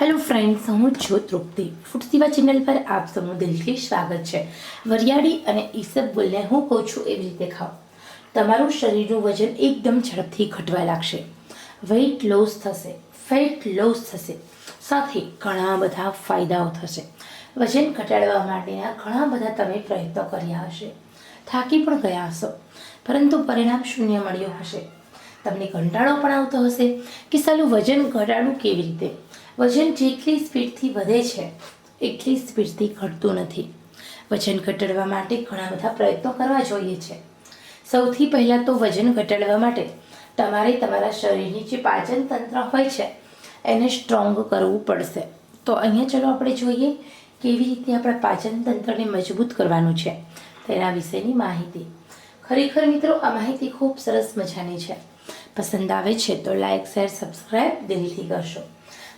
Hello friends હું છું તૃપ્તિ. Food સેવા ચેનલ પર આપ સૌનું દિલથી સ્વાગત છે. વરિયાળી અને ઈસબગુલને હું કહું છું એવી રીતે ખાઓ તમારું શરીરનું વજન એકદમ ઝડપથી ઘટવા લાગશે. વેઇટ લોસ થશે. ફેટ લોસ થશે. સાથે ઘણા બધા ફાયદાઓ થશે. વજન ઘટાડવા માટેના ઘણા બધા તમે પ્રયત્નો કર્યા હશે. થાકી પણ ગયા હશો, પરંતુ પરિણામ શૂન્ય મળ્યું હશે. તમને કંટાળો પણ આવતો હશે કે સાલું વજન ઘટાડવું કેવી રીતે? વજન જેટલી સ્પીડથી વધે છે, એટલી સ્પીડથી ઘટતું નથી. વજન ઘટાડવા માટે ઘણા બધા પ્રયત્નો કરવા જોઈએ છે. સૌથી પહેલાં તો વજન ઘટાડવા માટે તમારે તમારા શરીરની જે પાચન તંત્ર હોય છે, એને સ્ટ્રોંગ કરવું પડશે. તો અહીંયા ચલો આપણે જોઈએ કેવી રીતે આપણા પાચન તંત્રને મજબૂત કરવાનું છે, તેના વિશેની માહિતી. ખરેખર મિત્રો, આ માહિતી ખૂબ સરસ મજાની છે. પસંદ આવે છે તો લાઇક શેર સબસ્ક્રાઈબ દિલથી કરશો.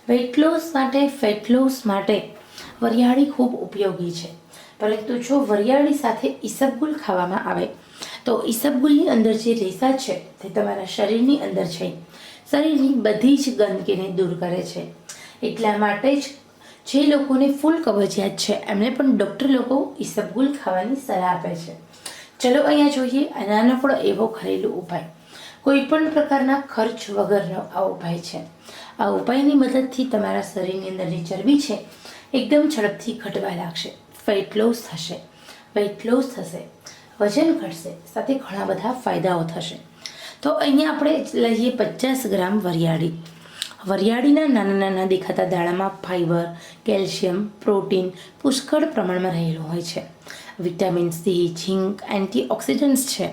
વેઇટ લોસ માટે ફેટ લોસ માટે વરિયાળી ખૂબ ઉપયોગી છે. પરંતુ જો વરિયાળી સાથે ઈસબગુલ ખાવામાં આવે, તો ઈસબગુલની અંદર જે રેસા છે, તે તમારા શરીરની અંદર છે. શરીરની બધી જ ગંદકીને દૂર કરે છે. એટલા માટે જ જે લોકોને ફૂલ કબજિયાત છે, એમને પણ ડૉક્ટર લોકો ઈસબગુલ ખાવાની સલાહ આપે છે. ચલો અહીંયા જોઈએ આ નાનકડો એવો ઘરેલું ઉપાય. કોઈ પણ પ્રકારના ખર્ચ વગરનો આ ઉપાય છે. આ ઉપાયની મદદથી તમારા શરીરની અંદરની ચરબી છે, એકદમ ઝડપથી ઘટવા લાગશે. ફેટ લોસ થશે. વેઇટ લોસ થશે. વજન ઘટશે. સાથે ઘણા બધા ફાયદાઓ થશે. તો અહીંયા આપણે લઈએ પચાસ ગ્રામ વરિયાળી. વરિયાળીના નાના નાના દેખાતા દાણામાં ફાઇબર કેલ્શિયમ પ્રોટીન પુષ્કળ પ્રમાણમાં રહેલું હોય છે. વિટામિન સી ઝીંક એન્ટીઓક્સિડન્ટ્સ છે.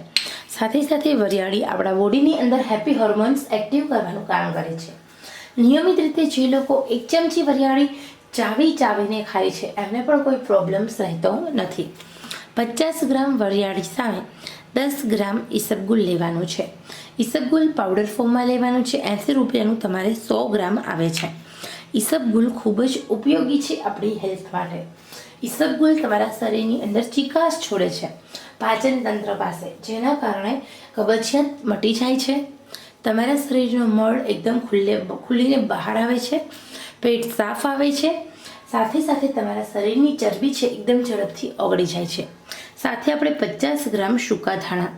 સાથે સાથે વરિયાળી આપણા બોડીની અંદર હેપી હોર્મોન્સ એક્ટિવ કરવાનું કામ કરે છે. નિયમિત રીતે જે લોકો એક ચમચી વરિયાળી ચાવી ચાવીને ખાય છે, એમને પણ કોઈ પ્રોબ્લેમ્સ રહેતો નથી. પચાસ ગ્રામ વરિયાળી સામે દસ ગ્રામ ઈસબગુલ લેવાનું છે. ઈસબગુલ પાવડર ફોર્મમાં લેવાનું છે, એંસી રૂપિયાનું તમારે સો ગ્રામ આવે છે. ઈસબગુલ ખૂબ જ ઉપયોગી છે આપણી હેલ્થ માટે. ઈસબગુલ તમારા શરીરની અંદર ચિકાસ છોડે છે. પાચન તંત્ર પાસે, જેના કારણે કબજિયાત મટી જાય છે. તમારા શરીરનો મળ એકદમ ખુલ્લે, ખુલ્લીને બહાર આવે છે. પેટ સાફ આવે છે. સાથે સાથે તમારા શરીરની ચરબી છે, એકદમ ઝડપથી ઓગળી જાય છે. સાથે આપણે પચાસ ગ્રામ સૂકા ધાણા.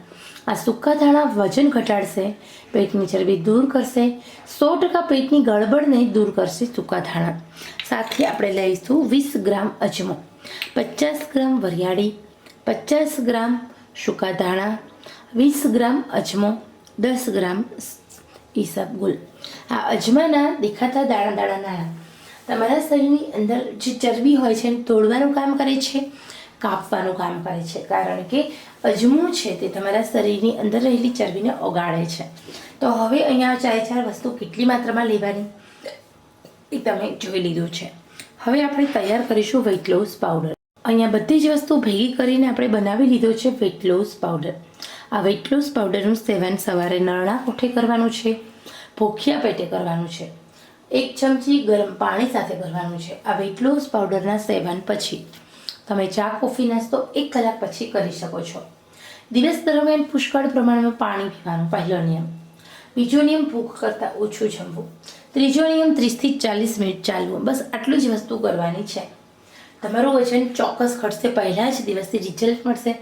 આ સૂકા ધાણા વજન ઘટાડશે, પેટની ચરબી દૂર કરશે, સો ટકા પેટની ગડબડને દૂર કરશે સૂકા ધાણા. સાથે આપણે લઈશું વીસ ગ્રામ અજમો. પચાસ ગ્રામ વરિયાળી પચાસ ગ્રામ સૂકા ધાણા, વીસ ગ્રામ અજમો, દસ ગ્રામ ઈસબગુલ આ અજમાના દેખાતા દાણા દાણાના તમારા શરીરની અંદર જે ચરબી હોય છે એને તોડવાનું કામ કરે છે, કાપવાનું કામ કરે છે. કારણ કે અજમો છે તે તમારા શરીરની અંદર રહેલી ચરબીને ઓગાળે છે. તો હવે અહીંયા ચારે ચાર વસ્તુ કેટલી માત્રામાં લેવાની? એ તમે જોઈ લીધું છે. હવે આપણે તૈયાર કરીશું વેઇટ લોસ પાવડર અહીંયા બધી જ વસ્તુ ભેગી કરીને આપણે બનાવી લીધો છે વેટ લોસ પાવડર આ વેટ લોસ પાવડરનું સેવન સવારે નરણા કોઠે કરવાનું છે? ભૂખ્યા પેટે કરવાનું છે. એક ચમચી ગરમ પાણી સાથે કરવાનું છે. આ વેટ લોસ પાવડરના સેવન પછી તમે ચા, કોફી, નાસ્તો એક કલાક પછી કરી શકો છો. દિવસ દરમિયાન પુષ્કળ પ્રમાણમાં પાણી પીવાનું પહેલો નિયમ. બીજો નિયમ, ભૂખ કરતાં ઓછું જમવું. ત્રીજો નિયમ, ત્રીસથી ચાલીસ મિનિટ ચાલવું. બસ આટલું જ વસ્તુ કરવાની છે. તમારું વજન ચોક્કસ ઘટશે પહેલાં જ દિવસથી રિઝલ્ટ મળશે.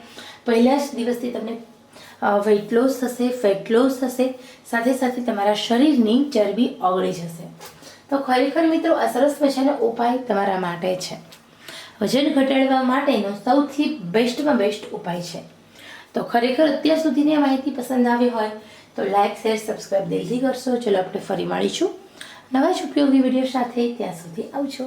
પહેલાં જ દિવસથી તમને વેઇટ લોસ થશે ફેટ લોસ થશે, સાથે સાથે તમારા શરીરની ચરબી ઓગળી જશે. તો ખરેખર મિત્રો આ સરસ મજાનો ઉપાય તમારા માટે છે. વજન ઘટાડવા માટેનો સૌથી બેસ્ટમાં બેસ્ટ ઉપાય છે. તો ખરેખર અત્યાર સુધીની માહિતી પસંદ આવી હોય તો લાઇક શેર સબસ્ક્રાઈબ દિલથી કરશો. ચલો આપણે ફરી મળીશું. નવા જ ઉપયોગી વીડિયો સાથે ત્યાં સુધી આવજો.